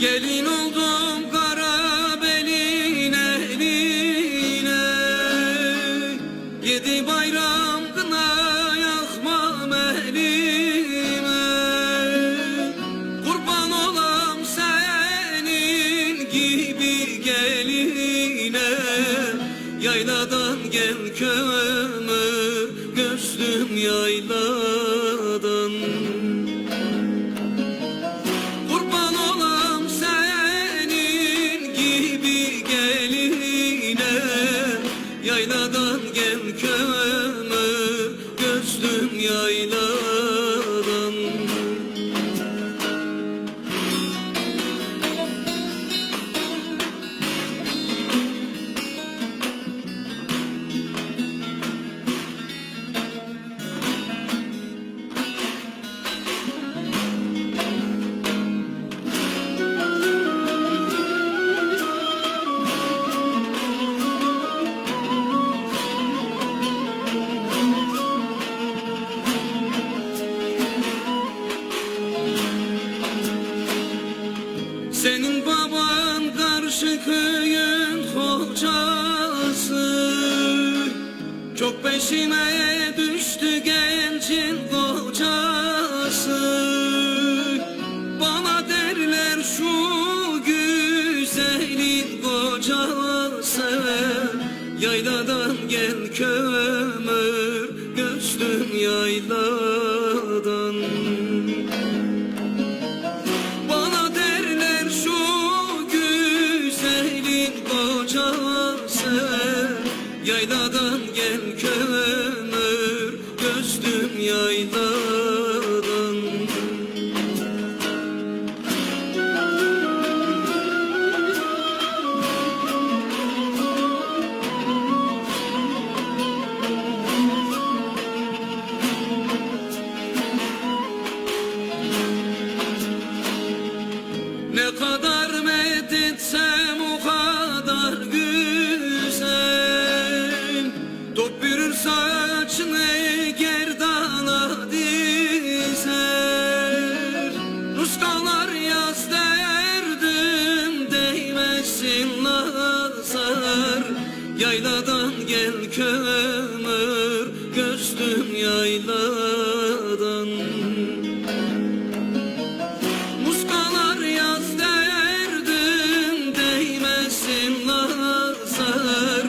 Gelin oldum kara belin eline Yedi bayram kına yakmam elime. Kurban olam senin gibi geline. Yayladan gel kömür gözlüm yayladan Yayladan gel kömür gözlüm yayladan karşı köyün hocası. Çok peşime düştü gencin kocası. Bana derler şu güzelin kocası. Yayladan gel kömür gözlüm yayladan kocası Yayladan gel kömür gözlüm yayladan Ne kadar medetsem Döpürür saçını gerdana dizer. Ruskalar yaz derdim değmesin nazar. Yayladan gel kömür gözlüm yayladan. Muskalar yaz derdim değmesin nazar.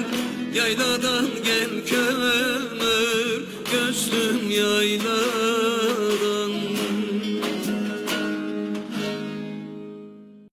Yayladan lay